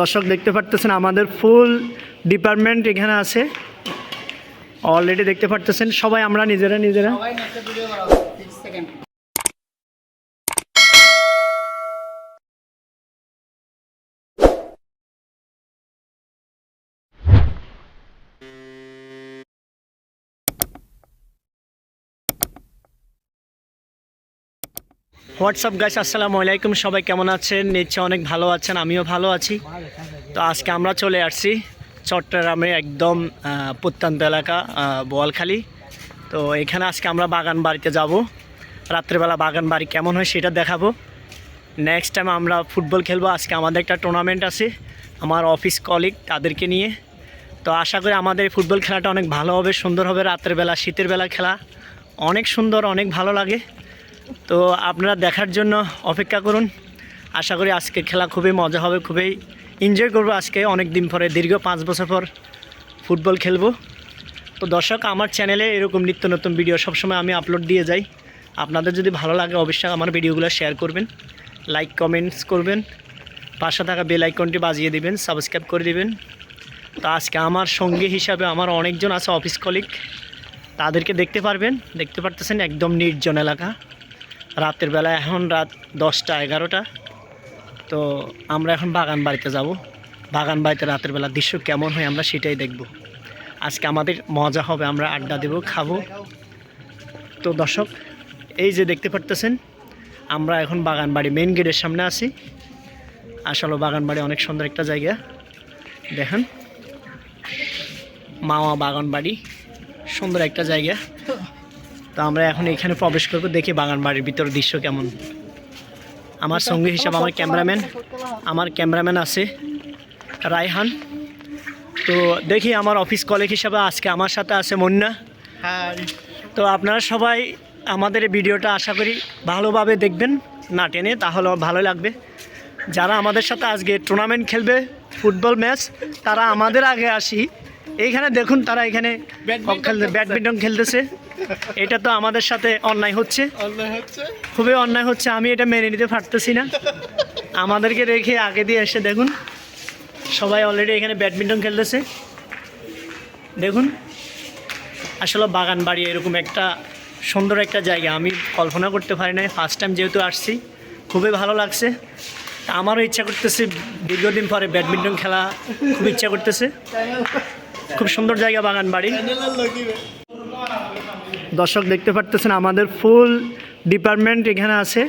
দর্শক দেখতে পারতেছেন, আমাদের ফুল ডিপার্টমেন্ট এখানে আছে। অলরেডি দেখতে পারতেছেন, সবাই, আমরা নিজেরা নিজেরা। হোয়াটসঅ্যাপ গাইস আসসালামু আলাইকুম সবাই কেমন আছেন? নিচ্ছে অনেক ভালো আছেন, আমিও ভালো আছি। তো আজকে আমরা চলে আসছি চট্টগ্রামে একদম প্রত্যন্ত এলাকা বোয়ালখালী। তো এখানে আজকে আমরা বাগান বাড়িতে যাব। রাত্রেবেলা বাগান বাড়ি কেমন হয় সেটা দেখাবো। নেক্সট টাইম আমরা ফুটবল খেলব। আজকে আমাদের একটা টুর্নামেন্ট আছে, আমার অফিস কলিগ তাদেরকে নিয়ে। তো আশা করি আমাদের ফুটবল খেলাটা অনেক ভালো হবে, সুন্দর হবে। রাত্রেবেলা, শীতের বেলা খেলা অনেক সুন্দর, অনেক ভালো লাগে। তো আপনারা দেখার জন্য অপেক্ষা করুন। আশা করি আজকে খেলা খুবই মজা হবে, খুবই এনজয় করব আজকে। অনেক দিন পরে, দীর্ঘ পাঁচ বছর পর ফুটবল খেলব। তো দর্শক, আমার চ্যানেলে এরকম নিত্য নতুন ভিডিও সবসময় আমি আপলোড দিয়ে যাই। আপনাদের যদি ভালো লাগে, অবশ্যই আমার ভিডিওগুলো শেয়ার করবেন লাইক কমেন্টস করবেন, পাশে থাকা বেল আইকনটি বাজিয়ে দিবেন সাবস্ক্রাইব করে দিবেন। তো আজকে আমার সঙ্গী হিসাবে আমার অনেকজন আছে অফিস কলিগ তাদেরকে দেখতে পারবেন, দেখতে পারতেছেন একদম নির্জন এলাকা। রাতের বেলা, এখন রাত দশটা, এগারোটা। তো আমরা এখন বাগান বাড়িতে যাব। বাগান বাড়িতে রাতের বেলা দৃশ্য কেমন হয় আমরা সেটাই দেখব। আজকে আমাদের মজা হবে, আমরা আড্ডা দেব, খাব। তো দর্শক, এই যে দেখতে পারতেছেন, আমরা এখন বাগান বাড়ি মেন গেটের সামনে আছি। আসলে বাগান বাড়ি অনেক সুন্দর একটা জায়গা। দেখেন মাওয়া বাগান বাড়ি, সুন্দর একটা জায়গা। তো আমরা এখন এখানে প্রবেশ করব দেখি বাগান বাড়ির ভিতর দৃশ্য কেমন। আমার সঙ্গী হিসাবে আমার ক্যামেরাম্যান আমার ক্যামেরাম্যান আছে রায়হান। তো দেখি আমার অফিস কলেজ হিসাবে আজকে আমার সাথে আছে মুন্না। হাই। তো আপনারা সবাই আমাদের ভিডিওটা আশা করি ভালোভাবে দেখবেন না টেনে তাহলে ভালো লাগবে। যারা আমাদের সাথে আজকে টুর্নামেন্ট খেলবে ফুটবল ম্যাচ তারা আমাদের আগে আসি। এইখানে দেখুন তারা এখানে খেলতে ব্যাডমিন্টন খেলতেছে। এটা তো আমাদের সাথে অন্যায় হচ্ছে। খুবই অন্যায় হচ্ছে আমি এটা মেনে নিতে পারতেছি না। আমাদেরকে রেখে আগে দিয়ে এসে দেখুন। সবাই অলরেডি এখানে ব্যাডমিন্টন খেলতেছে। দেখুন আসলে বাগান বাড়ি এরকম একটা সুন্দর একটা জায়গা আমি কল্পনা করতে পারি নাই ফার্স্ট টাইম যেহেতু আসছি খুবই ভালো লাগছে। আমারও ইচ্ছা করতেছে দীর্ঘদিন পরে ব্যাডমিন্টন খেলা খুব ইচ্ছা করতেছে। খুব সুন্দর জায়গা বাগান বাড়ি। দর্শক দেখতে পারতেছেন আমাদের ফুল ডিপার্টমেন্ট এখানে আছে।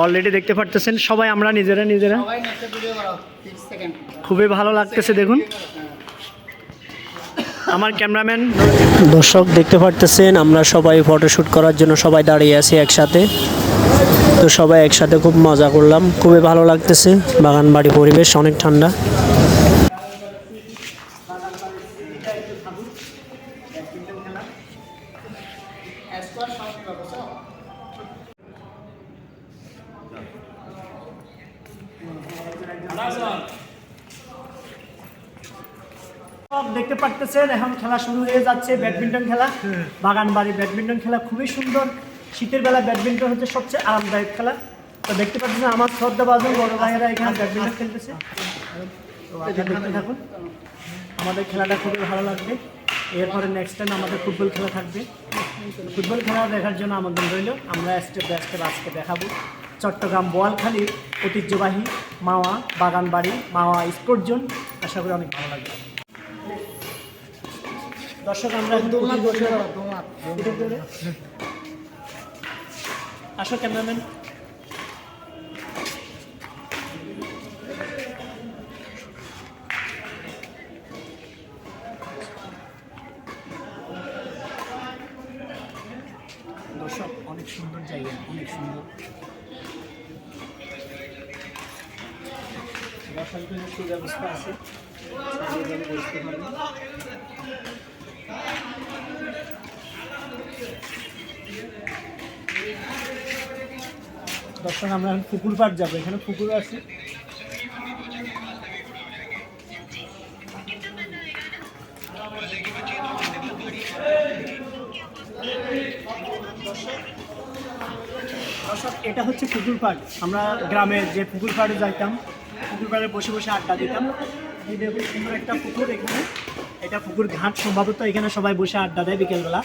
অলরেডি দেখতে পারতেছেন সবাই আমরা নিজেরা নিজেরা। সবাই একটা ভিডিও বানাও 30 সেকেন্ড খুবই ভালো লাগতেছে দেখুন। আমার ক্যামেরাম্যান দর্শক দেখতে পারতেছেন আমরা সবাই ফটোশ্যুট করার জন্য সবাই দাঁড়িয়ে আছি একসাথে। তো সবাই একসাথে খুব মজা করলাম খুবই ভালো লাগতেছে বাগান বাড়ি পরিবেশ অনেক ঠান্ডা। দেখতে পারতেছেন, এখন খেলা শুরু হয়ে যাচ্ছে, ব্যাডমিন্টন খেলা। বাগান বাড়ি ব্যাডমিন্টন খেলা খুবই সুন্দর। শীতের বেলা ব্যাডমিন্টন হচ্ছে সবচেয়ে আরামদায়ক খেলা। তো দেখতে পাচ্ছেন আমার শ্রদ্ধা বাজন বড় ভাইয়েরা এখানে ব্যাডমিন্টন খেলতেছে। আমাদের খেলাটা খুবই ভালো লাগবে। এরপরে নেক্সট টাইম আমাদের ফুটবল খেলা থাকবে। ফুটবল খেলা দেখার জন্য আমাদের রইল। আমরা স্টেপ বাই স্টেপ আজকে দেখাবো। চট্টগ্রাম বোয়ালখালীর ঐতিহ্যবাহী মাওয়া বাগানবাড়ি মাওয়া স্পোর্ট জোন। আশা করি অনেক ভালো লাগবে। দর্শক আমরা। আসো ক্যামেরাম্যান। দর্শক অনেক সুন্দর জায়গা অনেক সুন্দর। দর্শক আমরা এখন পুকুর পাড় যাব। এখানে পুকুর আছে। এটা হচ্ছে পুকুর পাড়। আমরা গ্রামের যে পুকুর পাড়ে যাইতাম পুকুর পাড়ে বসে বসে আড্ডা দিতাম। সুন্দর একটা পুকুর এখানে। এটা পুকুর ঘাট সম্ভবত, এখানে সবাই বসে আড্ডা দেয় বিকেলবেলা।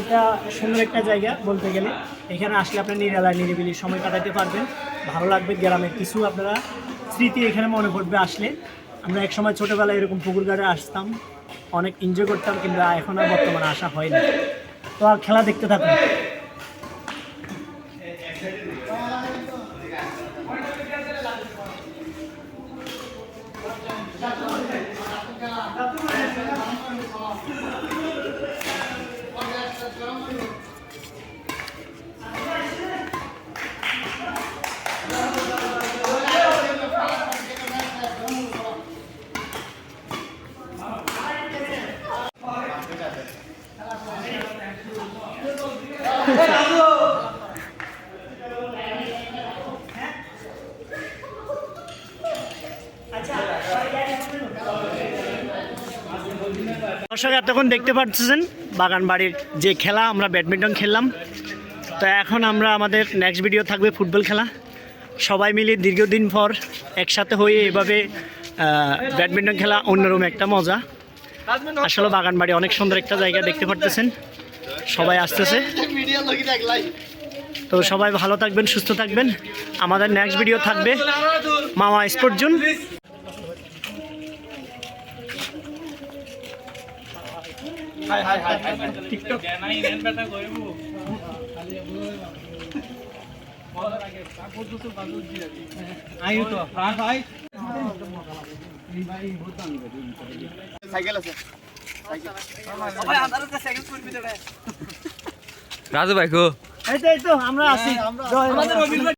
এটা সুন্দর একটা জায়গা বলতে গেলে। এখানে আসলে আপনি নিরালায়, নিরিবিলি সময় কাটাতে পারবেন। ভালো লাগবে গ্রামের কিছু আপনারা স্মৃতি এখানে মনে পড়বে আসলে। আমরা এক সময় ছোটোবেলায় এরকম পুকুর ঘাটে আসতাম। অনেক এনজয় করতাম, কিন্তু এখন আর বর্তমানে আসা হয় না। তো আর খেলা দেখতে থাকুন। Yeah. দর্শক, এতক্ষণ দেখতে পাচ্ছেন বাগান বাড়ির যে খেলা, আমরা ব্যাডমিন্টন খেললাম। তো এখন আমরা আমাদের নেক্সট ভিডিও থাকবে ফুটবল খেলা। সবাই মিলে দীর্ঘদিন পর একসাথে হয়ে এভাবে ব্যাডমিন্টন খেলা অন্যরকম একটা মজা। আসলে বাগান বাড়ি অনেক সুন্দর একটা জায়গা দেখতে পারতেছেন। সবাই আসতেছে। তো সবাই ভালো থাকবেন, সুস্থ থাকবেন। আমাদের নেক্সট ভিডিও থাকবে মামা স্পোর্ট জোন। সাইকেল আছে। রাজু ভাই গো। এই তো এই আমরা আছি। বাংলা।